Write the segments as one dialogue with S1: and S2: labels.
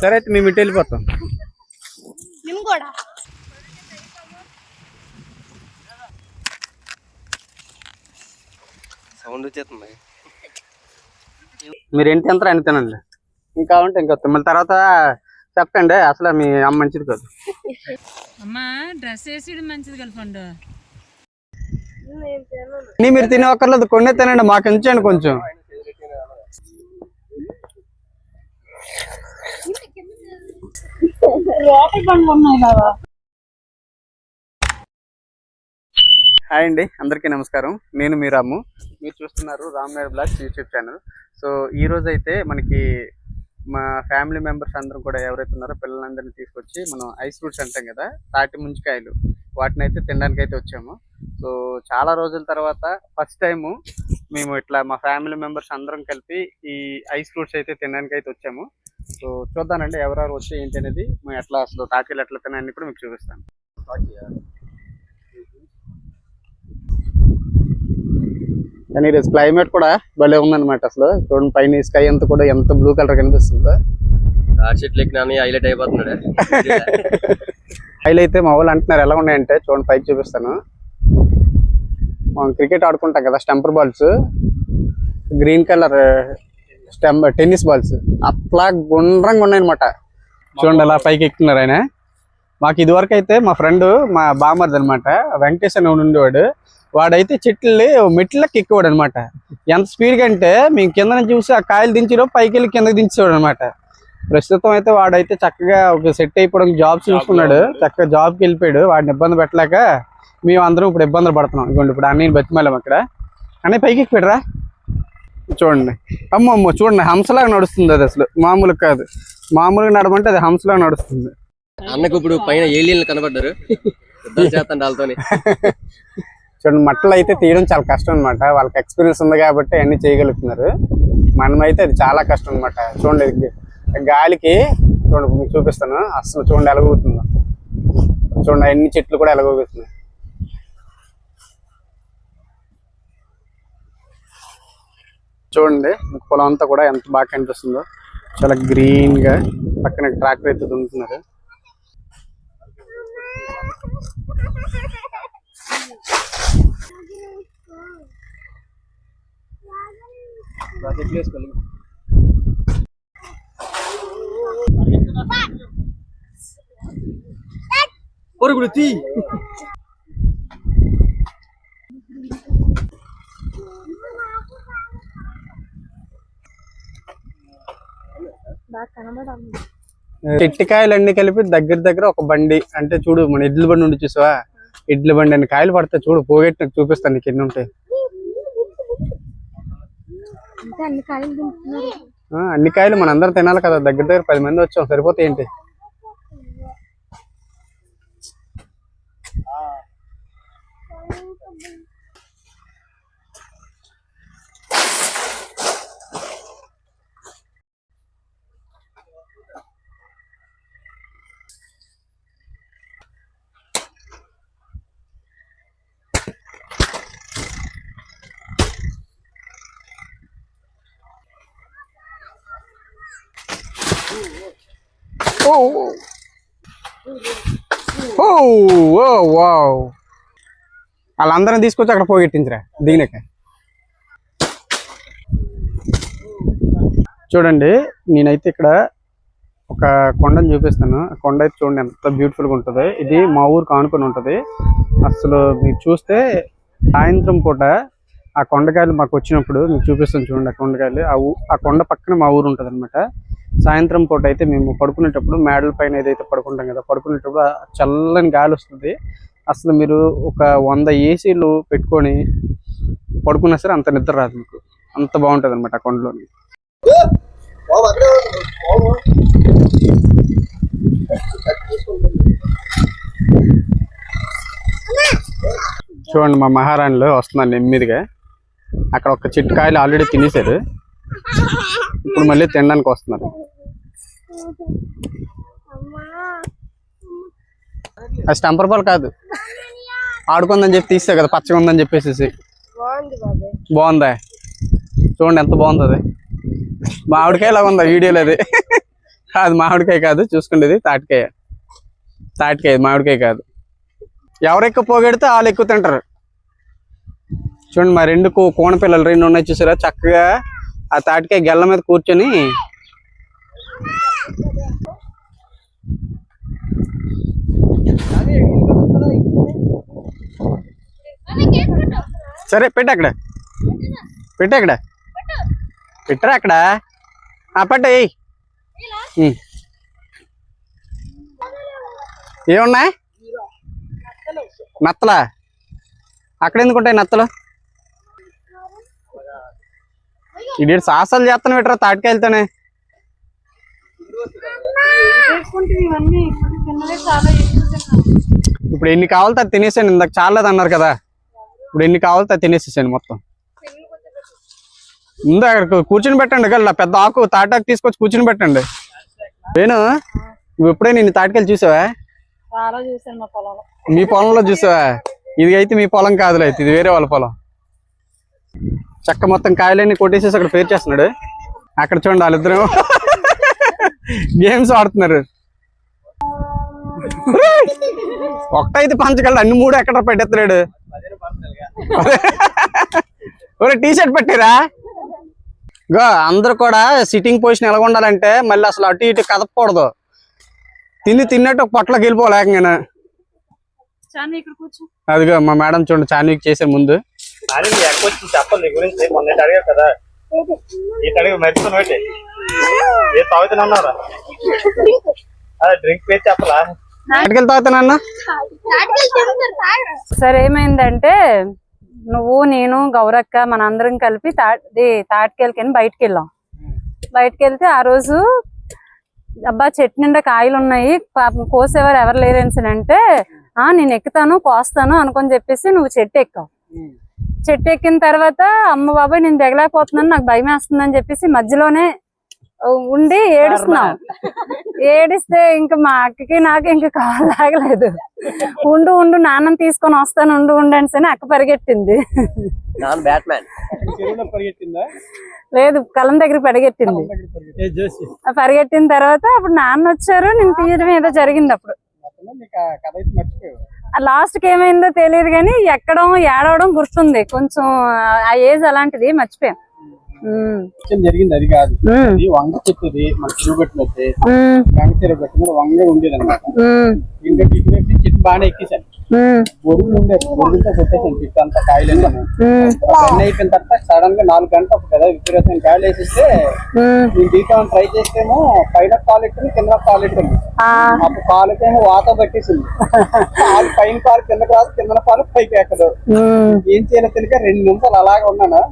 S1: సరే అయితే మేము ఇటు వెళ్ళిపోతాం.
S2: మేము కూడా.
S3: సౌండ్ వచ్చేస్తుంది.
S1: మీరు ఏంటి ఎంత అని తినండి? ఇంకా ఉంటే ఇంకా మళ్ళీ తర్వాత చెప్పండి అసలు మీ అమ్మ మంచిది కాదు.
S4: అమ్మా డ్రెస్ వేసి మంచిది కలపండు
S1: నీ మీరు తినే ఒక్కర్లేదు కొన్నే తినండి మాకు ఉంచండి కొంచెం. హాయ్ అండి అందరికీ నమస్కారం. నేను మీ రాము. మీరు చూస్తున్నారు Ram Naidu blogs YouTube channel so ఈ రోజు అయితే మనకి మా ఫ్యామిలీ మెంబర్స్ అందరం కూడా ఎవరైతే ఉన్నారో పిల్లలందరినీ తీసుకొచ్చి మనం ఐస్ ఫ్రూట్స్ అంటాం కదా తాటి ముంచికాయలు వాటిని అయితే తినడానికి అయితే వచ్చాము. సో చాలా రోజుల తర్వాత ఫస్ట్ టైము మేము ఇట్లా మా ఫ్యామిలీ మెంబర్స్ అందరం కలిపి ఈ ఐస్ ఫ్రూట్స్ అయితే తినడానికి అయితే వచ్చాము. సో చూద్దానండి ఎవరెవరు వచ్చి ఏంటి అనేది. మేము ఎట్లా అసలు తాటీలు ఎట్లా తినాలని కూడా మీకు చూపిస్తాను. కానీ ఈరోజు క్లైమేట్ కూడా భలే ఉందన్నమాట అసలు. చూడండి పైన స్కై అంతా కూడా ఎంత బ్లూ కలర్ కనిపిస్తుందో.
S3: చెట్లు హైలైట్ అయిపోతున్నాడు.
S1: హైలు అయితే మా వాళ్ళు అంటున్నారు ఎలా ఉన్నాయంటే చూడండి పైకి చూపిస్తాను. మనం క్రికెట్ ఆడుకుంటాం కదా stumper balls. Green colour stem tennis balls. అట్లా గుండ్రంగా ఉన్నాయన్నమాట. చూడండి అలా పైకి ఎక్కుతున్నారు ఆయన. మాకు ఇదివరకు అయితే మా ఫ్రెండ్ మా బామర్ది అనమాట వెంకటేష్ అని ఉండేవాడు. వాడైతే చెట్లు మెట్లకి ఎక్కేవాడు అనమాట ఎంత స్పీడ్గా అంటే మేము కింద చూసి ఆ కాయలు దించడం పైకి వెళ్ళి కిందకి దించేవాడు అనమాట ప్రస్తుతం అయితే వాడైతే చక్కగా ఒక సెట్ అయిపోవడానికి జాబ్ చూసుకున్నాడు. చక్కగా జాబ్కి వెళ్ళిపోయాడు. వాడిని ఇబ్బంది పెట్టలేక మేము అందరం ఇప్పుడు ఇబ్బందులు పడుతున్నాం. ఇదిగోండి ఇప్పుడు అన్నయ్య బతిమాలం అక్కడ. అన్నయ్య పైకి ఎక్కిపెడరా చూడండి. అమ్మ అమ్మ చూడండి హంసలాగా నడుస్తుంది అది అసలు. మామూలు కాదు. మామూలుగా నడమంటే అది హంసలాగా నడుస్తుంది.
S3: అన్నకు ఇప్పుడు పైన ఏలియన్లు కనబడ్డారు.
S1: చూడండి మట్టలు అయితే తీయడం చాలా కష్టం అనమాట వాళ్ళకి ఎక్స్పీరియన్స్ ఉంది కాబట్టి అన్ని చేయగలుగుతున్నారు. మనమైతే అది చాలా కష్టం అనమాట చూడండి గాలికి చూడండి మీకు చూపిస్తాను. అసలు చూడండి ఎలాగోగుతుందో చూడండి అన్ని చెట్లు కూడా ఎలాగోగుతున్నాయి చూడండి పొలం అంతా కూడా ఎంత బాగా కనిపిస్తుందో. చాలా గ్రీన్గా పక్కన ట్రాక్టర్ అయితే దున్నుతున్నారు.
S3: పొరుగుడు తీ
S2: బాగా కనబడాలి
S1: చెట్టికాయలు అన్ని కలిపి దగ్గర దగ్గర ఒక బండి అంటే చూడు మన ఇడ్ల బండి ఉండి చూసావా? ఇడ్ల బండి అన్ని కాయలు పడతాయి చూడు పోగొట్టి నాకు చూపిస్తాను నీకు ఎన్ని ఉంటాయి.
S2: కాయలు
S1: అన్ని కాయలు మన అందరం తినాలి కదా దగ్గర దగ్గర పది మంది వచ్చాం సరిపోతాయి ఏంటి? ఓ ఓ వావ్. వాళ్ళందరిని తీసుకొచ్చి అక్కడ పోగొట్టించరా దిగినాక. చూడండి నేనైతే ఇక్కడ ఒక కొండను చూపిస్తాను. ఆ కొండ అయితే చూడండి ఎంత బ్యూటిఫుల్గా ఉంటుంది. ఇది మా ఊరికి ఆనుకొని ఉంటుంది. అసలు మీరు చూస్తే సాయంత్రం పూట ఆ కొండకాయలు మాకు వచ్చినప్పుడు మీకు చూపిస్తాను చూడండి ఆ కొండకాయలు. ఆ ఆ కొండ పక్కన మా ఊరు ఉంటుంది అనమాట సాయంత్రం పూట అయితే మేము పడుకునేటప్పుడు మేడల పైన ఏదైతే పడుకుంటాం కదా పడుకునేటప్పుడు చల్లని గాలి వస్తుంది. అసలు మీరు ఒక వంద ఏసీలు పెట్టుకొని పడుకున్నా సరే అంత నిద్ర రాదు మీకు. అంత బాగుంటుంది అనమాట ఆ కొండలోని. చూడండి మా మహారాణిలో వస్తున్నాను నెమ్మదిగా అక్కడ ఒక చెట్టు కాయలు ఆల్రెడీ తినేశారు. ఇప్పుడు మళ్ళీ తినడానికి వస్తున్నారు. అది స్టంపర్ బాల్ కాదు. ఆడుకుందని చెప్పి తీస్తే కదా పచ్చగా ఉందని చెప్పేసి
S2: బాగుందా?
S1: చూడండి ఎంత బాగుంది అది. మామిడికాయ ఇలా ఉందా వీడియోలో అది? అది మామిడికాయ కాదు చూసుకుండేది తాటికాయ. తాటికాయ మామిడికాయ కాదు. ఎవరు ఎక్కువ పోగెడితే వాళ్ళు ఎక్కువ తింటారు. చూడండి మా రెండు కో- కోన పిల్లలు రెండు ఉన్నాయి చూసారా? చక్కగా ఆ తాటికాయ గెల్ల మీద కూర్చొని సరే పెట్టు అక్కడ. పెట్టు అక్కడ. పెట్టరా అక్కడ? ఆ పట్టు ఏమున్నాయి? నత్తలా అక్కడ ఎందుకు ఉంటాయి నత్తలు? ఇడి సాసాలు చేస్తాను పెట్టరా
S2: తాటికాయలతోనే. ఇప్పుడు
S1: ఎన్ని కావాలితే అది తినేసాను ఇందాక చాలేదు అన్నారు కదా. ఇప్పుడు ఎన్ని కావాలితే అది తినేసేసాను మొత్తం. ముందు అక్కడ కూర్చుని పెట్టండి కదా పెద్ద ఆకు తాటాకు తీసుకొచ్చి కూర్చుని పెట్టండి. నేను నువ్వు ఎప్పుడే నేను తాటికాయలు చూసావా?
S2: మీ పొలంలో
S1: చూసావా? ఇది అయితే మీ పొలం కాదులే అయితే ఇది వేరే వాళ్ళ పొలం. చెక్క మొత్తం కాయలన్నీ కొట్టేసేసి అక్కడ పేరు చేస్తున్నాడు. అక్కడ చూడండి వాళ్ళిద్దరు. గేమ్స్ ఆడుతున్నారు. ఒక్కటైతే పంచగలడు అన్ని మూడు ఎక్కడ పెట్టేస్తున్నాడు. ఒరే టీ షర్ట్ పెట్టిరా? గో అందరు కూడా సిట్టింగ్ పొజిషన్ ఎలా ఉండాలంటే మళ్ళీ అసలు అటు ఇటు కదపకూడదు. తిని తిన్నట్టు ఒక పొట్లోకి
S2: ఇక్కడ కూర్చో.
S1: అదిగో మా మేడం చూడండి చానీకి చేసే ముందు.
S5: అని నీ ఎక్కువ వచ్చి చెప్పాలి నీ గురించి మొన్న ఇటు అడిగావు కదా. ఇటు అడిగి మర్చిపోయి పెట్టి. ఏ తాగుతున్నారా అదే డ్రింక్ పేరు చెప్పలా?
S1: ఎక్కడికి
S4: సరే ఏమైందంటే నువ్వు నేను గౌరక్క మనందరం కలిపి తాటి తాటికెళ్ళకని బయటికి వెళ్ళాం బయటికి వెళ్తే ఆ రోజు అబ్బా చెట్టు నిండా కాయలు ఉన్నాయి పాపం కోసేవారు ఎవరు లేరని అంటే ఆ నేను ఎక్కుతాను కోస్తాను అనుకొని చెప్పేసి నువ్వు చెట్టు ఎక్కావు. చెట్టు ఎక్కిన తర్వాత అమ్మ బాబాయ్ నేను దిగలేకపోతున్నాను నాకు భయం వేస్తుందని చెప్పేసి మధ్యలోనే ఉండి ఏడుస్తున్నావు ఏడిస్తే ఇంకా మా అక్కకి నాకు ఇంకా కాలు లాగలేదు. ఉండు ఉండు నాన్నని తీసుకొని వస్తాను ఉండు ఉండు అని అక్క పరిగెట్టింది.
S3: నాన్ బ్యాట్ మ్యాన్
S1: పరిగెత్తిందా
S4: లేదు కలం దగ్గర పరిగెట్టింది. పరిగెట్టిన తర్వాత అప్పుడు నాన్న వచ్చారు నేను తీయడం ఏదో జరిగింది అప్పుడు. లాస్ట్కి లాస్ట్కి ఏమైందో తెలియదు కానీ ఎక్కడం ఏడవడం గుర్తుంది. కొంచెం ఆ ఏజ్ అలాంటిది మర్చిపోయాం.
S1: జరిగింది? అది కాదు. ఇది వంగ చెట్టుది. మన చెరువు పెట్టినట్టే.
S4: ఉమ్,
S1: గంగ చెరువు పెట్టిన వంగ ఉండేది అనమాట ఏంటంటే ఇటువైపు చెట్టు బాగానే ఎక్కేసాను బొరుగులు ఉండే బొరుగులతో కొట్టేసాను చెట్టు అంతా కాయలు ఎన్ని అయిపోయిన తర్వాత సడన్గా నాలుగు గంటలు ఒక కదా విపరీతమైన కాయలు వేసేస్తే. నేను తీద్దామని ట్రై చేస్తేమో పైన కాలు ఎట్టింది కింద కాలు ఎట్టింది
S4: ఆ,
S1: అప్పుడు కాలుకేమో వాత పట్టేసింది. కాలు పైన కాలు కిందకి రాదు కింద కాలు పైకి ఎక్కదు. ఏం చేయాలో తెలియక రెండు నిమిషాలు అలాగే ఉన్నాను?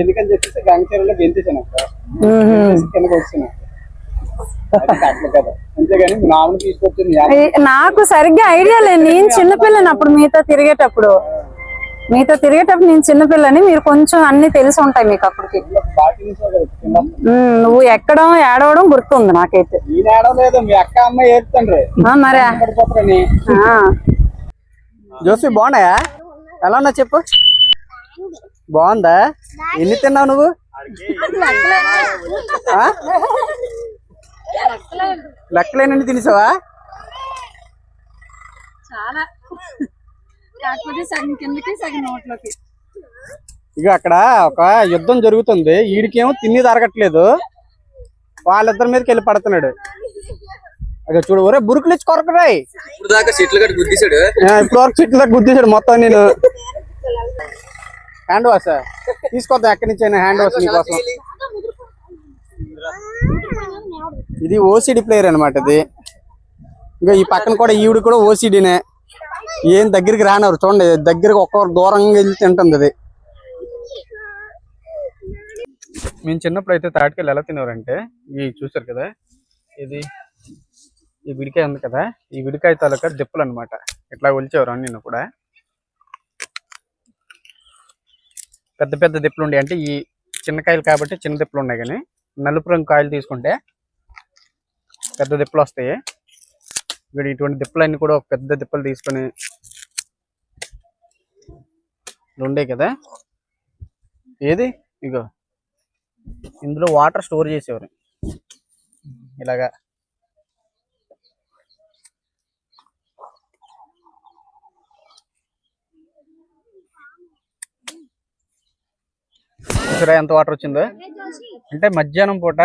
S1: ఎందుకని చెప్పేసి గంగ చెరువులో గెంతేసాను. కిందకి వచ్చాను
S4: నాకు సరిగ్గా ఐడియా లేదు. నేను చిన్నపిల్లని అప్పుడు మీతో తిరిగేటప్పుడు. మీతో తిరిగేటప్పుడు నేను చిన్నపిల్లని మీరు కొంచెం అన్ని తెలిసి ఉంటాయి మీకు అప్పటికి. నువ్వు ఎక్కడం ఏడవడం గుర్తుంది నాకైతే. మరే.
S1: జోసి బాగున్నాయా? ఎలా ఉన్నా చెప్పు. బాగుందా? ఎన్ని తిన్నావు నువ్వు? ఆ? లెక్కలేనని తినేసావా?
S2: చాలా. కాకపోతే సగం కిందకి సగం నోట్లోకి.
S1: ఇక అక్కడ ఒక యుద్ధం జరుగుతుంది. వీడికేమో తిని తరగట్లేదు. వాళ్ళిద్దరి మీదకి వెళ్ళి పడుతున్నాడు. అక్కడ చూడు ఒరే బురుకులు ఇచ్చి కొరకరాయి.
S3: ఇప్పుడు దాకా చెట్లు కట్టి గుద్దేశాడు.
S1: ఇప్పుడు వరకు చెట్ల గుద్దేశాడు మొత్తం నేను. హ్యాండ్ వాష్ తీసుకొద్దాం? ఎక్కడి నుంచి అయినా హ్యాండ్ వాష్ నీకోసం ఇది ఓసిడి ప్లేయర్ అనమాట ఇది. ఇంకా ఈ పక్కన కూడా ఈవిడ కూడా ఓసిడీనే ఏం దగ్గరికి రానవరు చూడండి దగ్గరికి ఒక్కొక్కరు దూరంగా వెళ్ళి తింటుంది అది మేము చిన్నప్పుడు అయితే తాటికెళ్ళి ఎలా తినేవారంటే ఇవి చూసారు కదా ఇది ఈ విడికాయ ఉంది కదా ఈ విడికాయ తాలూకా దిప్పులు అనమాట ఇట్లా ఒలిచేవారు అన్ని కూడా. పెద్ద పెద్ద దిప్పులు ఉండే అంటే ఈ చిన్న కాయలు కాబట్టి చిన్న దిప్పులు ఉన్నాయి కానీ నలుపు రంగు కాయలు తీసుకుంటే పెద్ద దిప్పులు వస్తాయి. ఇక్కడ ఇటువంటి దిప్పులన్నీ కూడా ఒక పెద్ద దిప్పలు తీసుకొని ఉండే కదా. ఏది? ఇగో. ఇందులో వాటర్ స్టోర్ చేసేవారు. ఇలాగా. చూసారా ఎంత వాటర్ వచ్చిందో? అంటే మధ్యాహ్నం పూట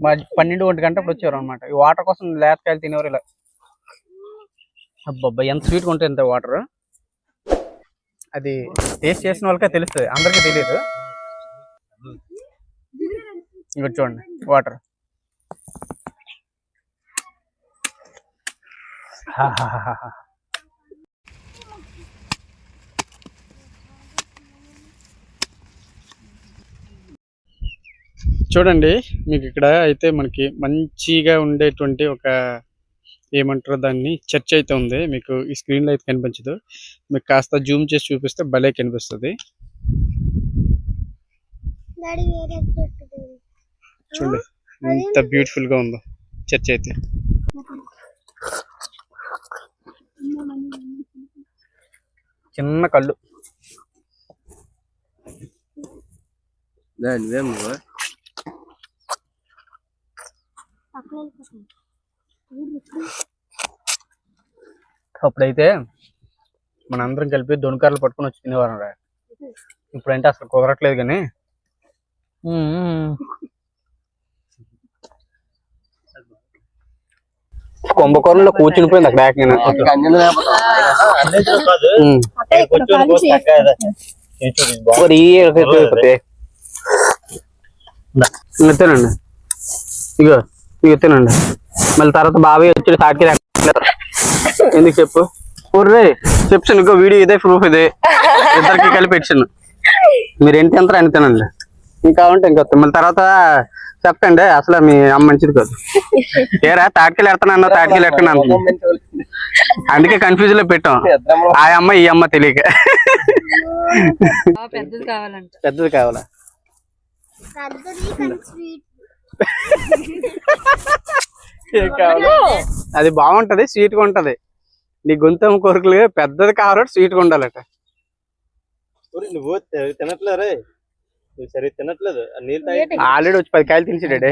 S1: మధ్య- పన్నెండు ఒంటి గంట అప్పుడు వచ్చారు అనమాట ఈ వాటర్ కోసం లేతకాయలు తినేవారు ఇలా. అబ్బబ్బా ఎంత స్వీట్గా ఉంటుంది ఎంత వాటర్ అది టేస్ట్ చేసిన వాళ్ళకే తెలుస్తుంది. అందరికీ తెలియదు ఇక్కడ చూడండి వాటర్ చూడండి మీకు ఇక్కడ అయితే మనకి మంచిగా ఉండేటువంటి ఒక ఏమంటారు దాన్ని చర్చ్ అయితే ఉంది. మీకు ఈ స్క్రీన్లో అయితే కనిపించదు. మీకు కాస్త జూమ్ చేసి చూపిస్తే భలే కనిపిస్తుంది. చూడండి ఎంత బ్యూటిఫుల్గా ఉందో చర్చ్ అయితే. చిన్న కళ్ళు.
S3: దా, నువ్వేం నువ్వు
S1: అప్పుడైతే మనందరం కలిపి దొణకారులు పట్టుకొని వచ్చి తినేవారం రా. ఇప్పుడంటే అసలు కుదరట్లేదు కానీ. కుంభకోణంలో కూర్చుని పోయింది అక్కడ తినండి ఇగో ఇక తినండి మళ్ళీ తర్వాత బాబాయ్ వచ్చి తాటికి ఎందుకు చెప్పు? ఊర్రే చెప్తాను ఇంకో వీడియో ఇదే ప్రూఫ్ ఇదే. ఇద్దరికి కలిపి ఇచ్చాను మీరు ఏంటి ఎంత అని తినండి. ఇంకా ఉంటే ఇంకా మళ్ళీ తర్వాత చెప్పండి అసలు మీ అమ్మ మంచిది కాదు. ఏరా తాటికెళ్ళి ఎడతానన్నా తాటికెళ్ళి ఎట్టను అందుకే కన్ఫ్యూజ్లో పెట్టాం. ఆ అమ్మ ఈ అమ్మ తెలియక.
S4: పెద్దది కావాలంట.
S1: పెద్దది కావాలా? ఏం కావాలి? అది బాగుంటది స్వీట్గా ఉంటది. నీ గొంతం కోరికలు పెద్దది కావాలంటే స్వీట్గా ఉండాలట.
S5: నువ్వు తి- తినట్లేదు రే? నువ్వు సరిగ్గా తినట్లేదు.
S1: ఆల్రెడీ వచ్చి పది కాయలు తినేసాడే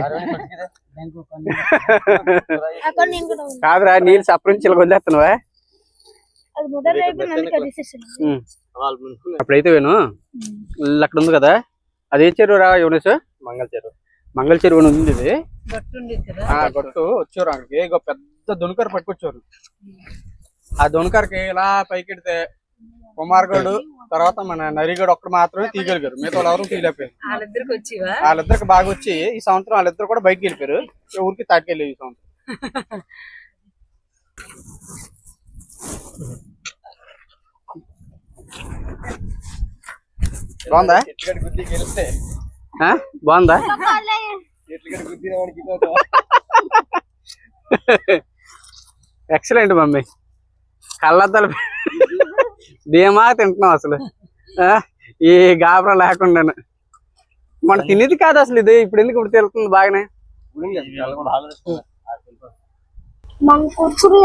S1: కాదురా నీళ్ళు సపరించి వదిలేస్తున్నావా అప్పుడైతే వేను అక్కడ ఉంది కదా? అది ఏ చెరువు రా యువనేష్
S5: మంగళ చెరువు.
S1: మంగళ చెరువు అని ఉంది ఇది. ఆ గట్టు వచ్చారు అక్కడికి ఇగో పెద్ద దొనకర పట్టుకొచ్చారు. ఆ దొనకరకి ఇలా పైకెడితే కుమార్గడు తర్వాత మన నరిగడు ఒక్కడు మాత్రమే తీయగలిగారు. మిగతా వాళ్ళు ఎవరు తీయలేకపోయారు.
S4: వాళ్ళిద్దరికి
S1: బాగా వచ్చి ఈ సంవత్సరం వాళ్ళిద్దరు కూడా బయటికి వెళ్ళిపోయారు. ఊరికి తాటికెళ్ళి ఈ సంవత్సరం. బాగుందా? బాగుందా? Excellent mummy. కళ్ళద్దలు ధీమా తింటున్నాం అసలు. ఆ? ఈ గాబరా లేకుండా మన తినేది కాదు అసలు ఇది. ఇప్పుడు ఎందుకు ఇప్పుడు తెలుస్తుంది బాగానే?
S2: మన కుర్కురు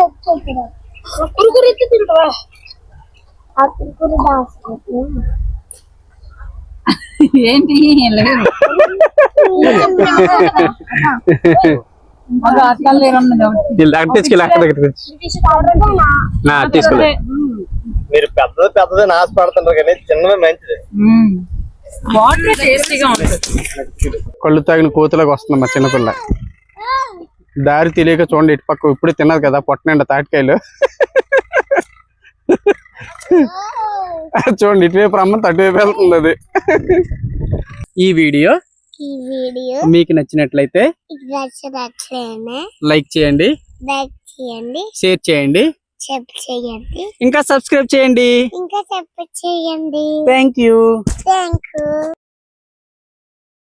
S1: తీసుకెళ్ళి
S5: మీరు పెద్దది పెద్దది నాశ పడుతుంటారు కానీ చిన్నది మంచిది.
S1: కళ్ళు తాగిన కోతులకు వస్తుంది మా చిన్నపిల్ల. దారి తెలియక చూడండి ఇటు పక్క ఇప్పుడే తిన్నది కదా పొట్ట నిండా తాటికాయలు. చూడండి ఇటువైపు రమ్మంటే అటువైపు వెళ్తుంది అది. ఈ వీడియో
S2: ఈ వీడియో
S1: మీకు నచ్చినట్లయితే లైక్ చేయండి
S2: లైక్ చేయండి
S1: షేర్
S2: చేయండి
S1: ఇంకా సబ్స్క్రైబ్ చేయండి.
S2: ఇంకా చెప్ప చేయండి.
S1: Thank you
S2: thank you